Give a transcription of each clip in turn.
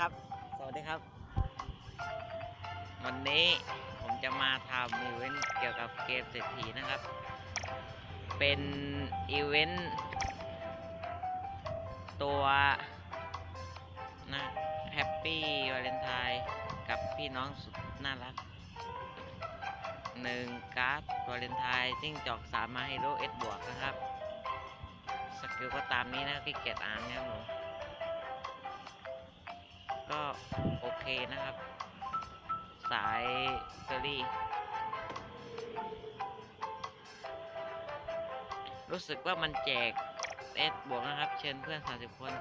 ครับ สวัสดีครับ วันนี้ผมจะมาทำอีเวนต์เกี่ยวกับเกมเศรษฐีนะครับ เป็นอีเวนต์ตัวนะแฮปปี้วาเลนไทน์กับพี่น้องสุดน่ารักหนึ่งการ์ดวาเลนไทน์จิ้งจอกสามมาให้โรเอสบวกนะครับ สกิลก็ตามนี้นะที่เกียจอ่านนะครับผม ก็โอเคนะครับ สายเฟอรี่ รู้สึกว่ามันแจกเอสบวกนะครับ เชิญเพื่อน 30 คน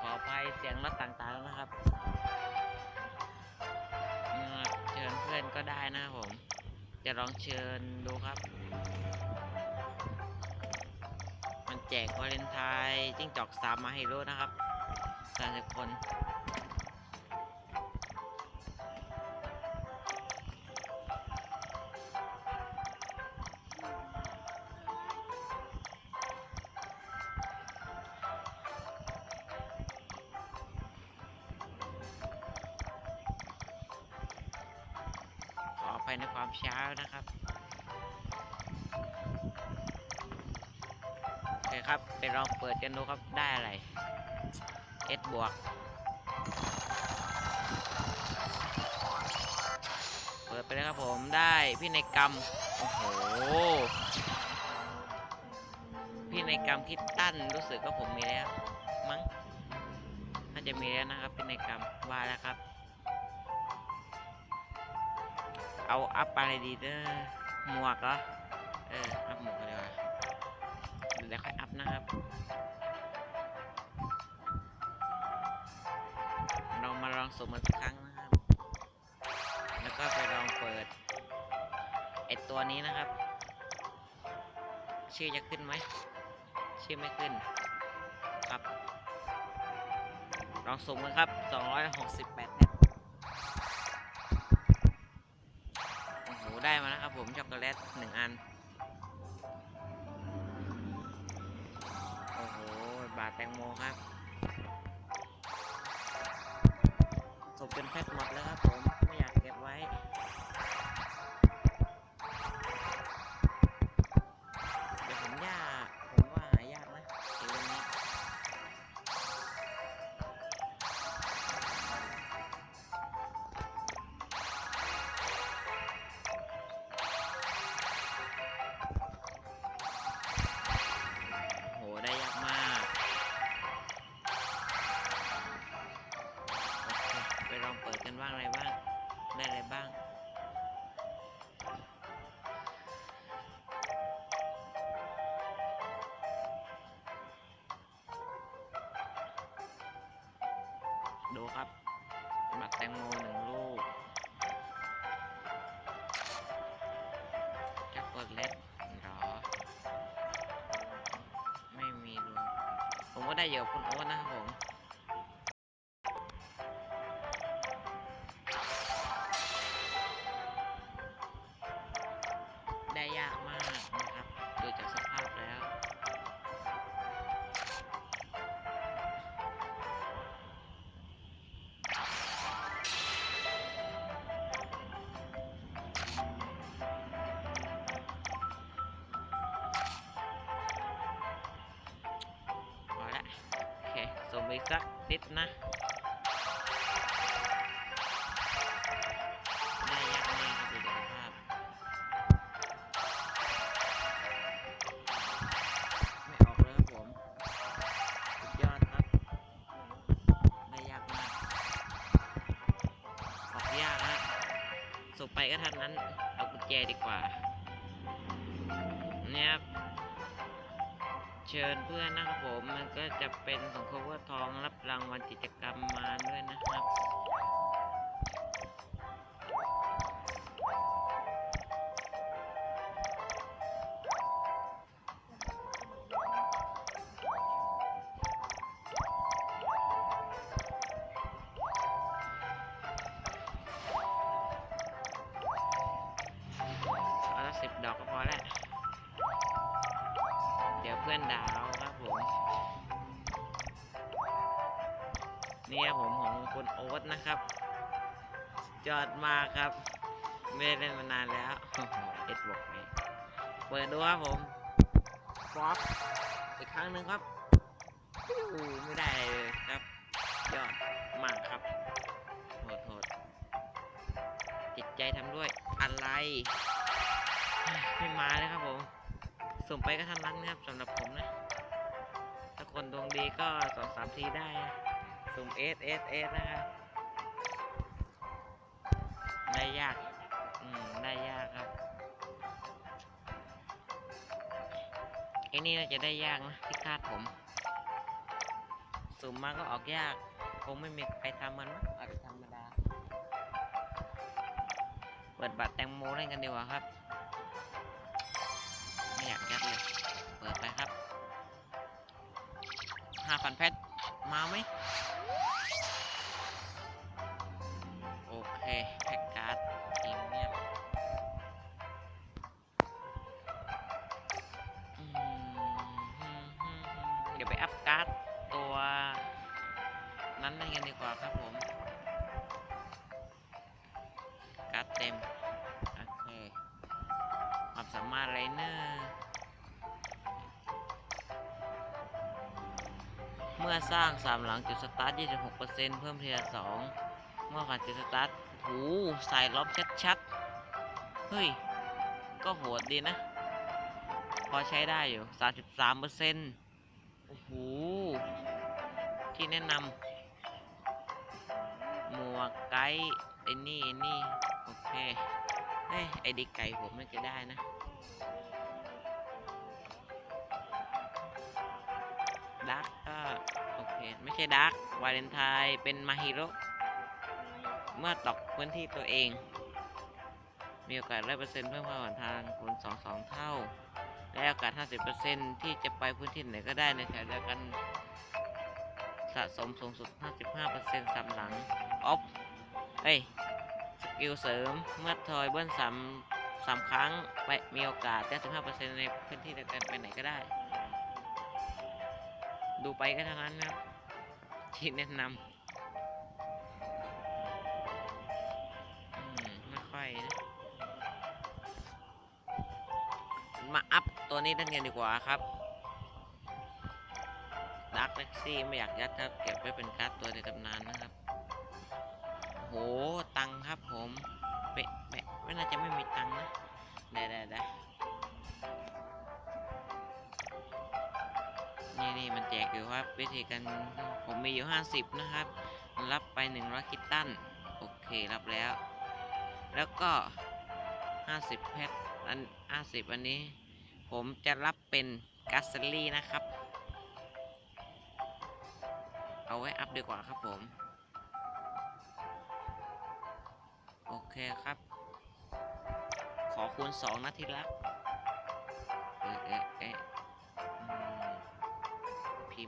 ขออภัยเสียงรถต่างๆนะครับเชิญเพื่อนก็ได้นะครับผม จะลองเชิญดูครับ แจกวาเลนไทน์จิ้งจอกสามมาให้รู้นะครับสามสิบคนขออภัยในความช้านะครับ เคครับไปลองเปิดกันดูครับได้อะไร S บวก เปิดไปเลยครับผมได้พี่ในกรรม โอ้โห พี่ในกรรมคิดตั้นรู้สึกว่าผมมีแล้ว มั้ง น่าจะมีแล้วนะครับพี่ในกรรมว่าแล้วครับ เอาอัพอะไรดีเด้อหมวกเหรอ เอออัพหมวกกันดีกว่า เดี๋ยวค่อยอัพนะครับ เรามาลองสุ่มมันสักครั้งนะครับ แล้วก็ไปลองเปิดไอตัวนี้นะครับ ชื่อจะขึ้นไหม ชื่อไม่ขึ้น ครับ ลองสุ่มกันครับ 268เน็ตโอ้โห ได้มาแล้วครับผมช็อกโกแลตหนึ่งอัน แตงโมครับจบเป็นแพทหมดแล้วครับผม ดูครับบัตรแตงโมหนึ่งลูกช็อกโกแลตเหรอ ไม่มีรวมผมก็ได้เยอะคุณโอ๊ตนะครับผม ส่งไปสักนิดนะได้ยากมากครับดูจากภาพไม่ออกเลยครับผมสุดยอดครับได้ยากมากออกยากฮะส่งไปก็ทันนั้นเอากุญแจดีกว่าเนี่ยครับ เชิญเพื่อนนะครับผม มันก็จะเป็นของ cover ทองรับรางวัลกิจกรรมมาด้วยนะครับ เนี่ยผมของคุณโอ๊ตนะครับยอดมาครับ ไม่ได้เล่นมานานแล้วเอ็ดบอกนี่เปิดดูครับผมฟอปอีกครั้งหนึ่งครับไม่ได้เลยครับ ยอดมากครับโหดโหดจิตใจทำด้วยอะไรไม่มาเลยครับผมสุ่มไปก็ท่านั้นนะครับสำหรับผมนะ ถ้าคนดวงดีก็สองสามทีได้ สุ่มเอสเอสเอสนะครับได้ยาก อืม ได้ยากครับไอ้นี่น่าจะได้ยากนะที่คาดผม สุ่มมาก็ออกยาก คงไม่มีใครทำมันมั้งอาจจะธรรมดา เปิดบัตรแตงโมเล่นกันดีกว่าครับ ไม่อยากยัดเลย เปิดไปครับห้าพันเพชรมาไหม โอเคแพ็กการ์ดพรีเมียมเดี๋ยวไปอัพการ์ดตัวนั้นกันดีกว่าครับผม การ์ดเต็ม โอเค ความสามารถไรเนอร์ อสร้างสามหลังจุดสตาร์ท26%เพิ่มทีละสองเมื่อผ่านจุดสตาร์ทหูใส่ล็อบชัดๆ เฮ้ย ก็โหดดีนะ พอใช้ได้อยู่ 33%โอ้โห ที่แนะนำหมวกไกด์ไอ้นี่ไอ้นี่ โอเคเฮ้ยไอเดีไก่ผมน่าจะได้นะ ไม่ใช่ดักวาเลนไทน์เป็นมาฮิโร่เมื่อตกพื้นที่ตัวเอง มีโอกาสร้อยเปอร์เซ็นต์เพิ่มความหนทางคูณสองสองเท่า และโอกาสห้าสิบเปอร์เซ็นต์ที่จะไปพื้นที่ไหนก็ได้ในแถวเดียวกันสะสมสูงสุด 55เปอร์เซ็นต์สามหลัง ออฟเฮ้ย สกิลเสริม เมื่อทอยเบิ้ลสามสามครั้งไปมีโอกาสได้สิบห้าเปอร์เซ็นต์ในพื้นที่เดียวกันไปไหนก็ได้ ดูไปก็เท่านั้นนะครับ ที่แนะนำไม่ค่อยนะ มาอัพตัวนี้ตั้งกันดีกว่าครับดักเล็กซี่ไม่อยากยัดครับ เก็บไว้เป็นการ์ดตัวในตำนานนะครับ โห ตังครับผมเปะเปะไม่น่าจะไม่มีตังนะ ได้ได้ได้ นี่นี่มันแจกอยู่ครับ วิธีการผมมีอยู่ห้าสิบนะครับ รับไปหนึ่งร้อยคิตตัน โอเค รับแล้ว แล้วก็ห้าสิบเพชรอันห้าสิบอันนี้ ผมจะรับเป็นกัสเซอรี่นะครับ เอาไว้อัพดีกว่าครับผม โอเคครับ ขอคูณสองนะทีละเอ๊ะเอ๊ะเอ๊ะ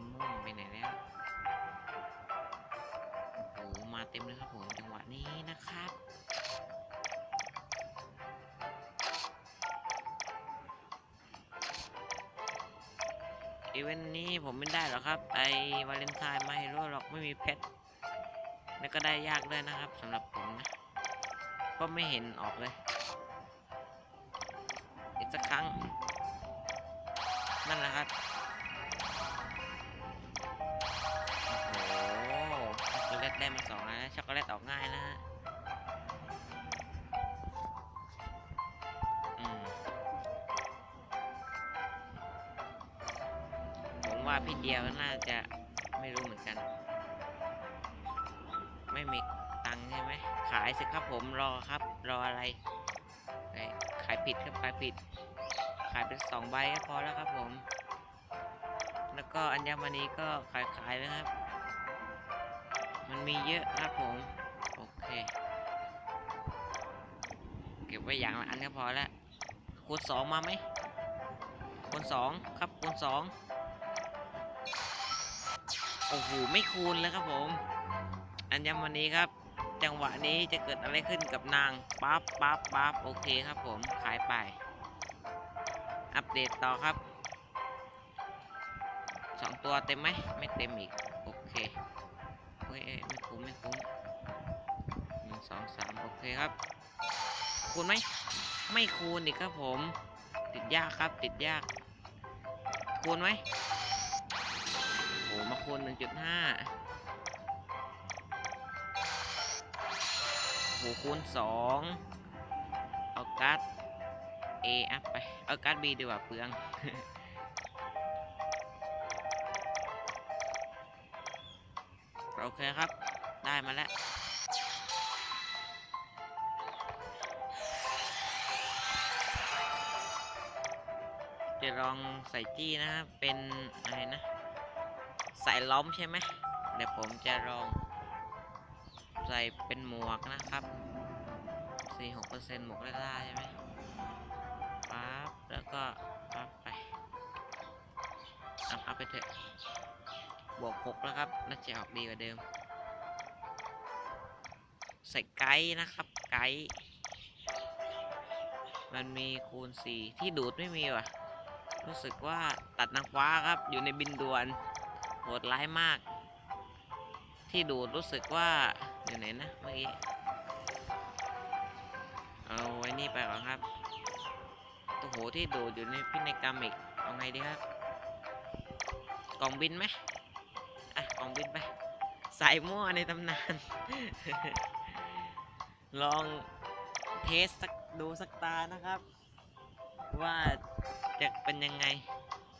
มม่วงไปไหนแล้วโอ้โหมาเต็มเลยครับผมจังหวะนี้นะครับอีเวนต์นี้ผมไม่ได้หรอกครับ ไอวาเลนไทน์ไม่รู้หรอกไม่มีเพชรแล้วก็ได้ยากด้วยนะครับสำหรับผมนะก็ไม่เห็นออกเลย อีกสักครั้ง นั่นแหละครับ ได้มาสองนแล้วช็อกโกแลตออกง่ายนะฮะผมว่าพี่เดียวน่าจะไม่รู้เหมือนกัน ไม่มีตังค์ใช่ไหม ขายสิครับผมรอครับ รออะไร ขายผิดครับขายผิด ขายเป็นสองใบก็พอแล้วครับผม แล้วก็อัญมณีก็ขายขายๆนะครับ มันมีเยอะครับผม โอเค เก็บไว้อย่างละอันก็พอแล้วคูณสองมาไหมคูณสองครับคูณสองโอ้โหไม่คูณเลยครับผม อัญมณีครับ จังหวะนี้จะเกิดอะไรขึ้นกับนางปั๊บปั๊บปั๊บโอเคครับผมขายไป อัปเดตต่อครับสองตัวเต็มไหมไม่เต็มอีก โอเค เฮ้ยเอ้ยไม่คุ้มไม่คุ้มหนึ่งสองสามโอเคครับ คูณไหมไม่คูณอีกครับผม ติดยากครับติดยาก คูณไหมโหมาคูณหนึ่งจุดห้าโหคูณสองเอาการ์ด A อัพไป เอาการ์ด B ดีกว่าเปลือง โอเคครับ ได้มาแล้วจะลองใส่จี้นะครับเป็นอะไรนะ ใส่ล้อมใช่ไหมเดี๋ยวผมจะลองใส่เป็นหมวกนะครับ 46%หมวกล่าใช่ไหมปั๊บ แล้วก็ปั๊บไปอาเอาไปเถอะ บวก6แล้วครับ น่าจะออกดีกว่าเดิม ใส่ไกด์นะครับ ไกด์มันมีคูณ4ที่ดูดไม่มีว่ะ รู้สึกว่าตัดนางฟ้าครับ อยู่ในบินด่วนโหดร้ายมาก ที่ดูดรู้สึกว่าอยู่ไหนนะเมื่อกี้เอาไว้นี่ไปก่อนครับโอ้โหที่ดูดอยู่ในพินัยกรรมอีกเอาไงดีครับ กล่องบินไหม องบินไป สายมั่วในตำนาน ลองเทสสักดูสักตานะครับ ว่าจะเป็นยังไง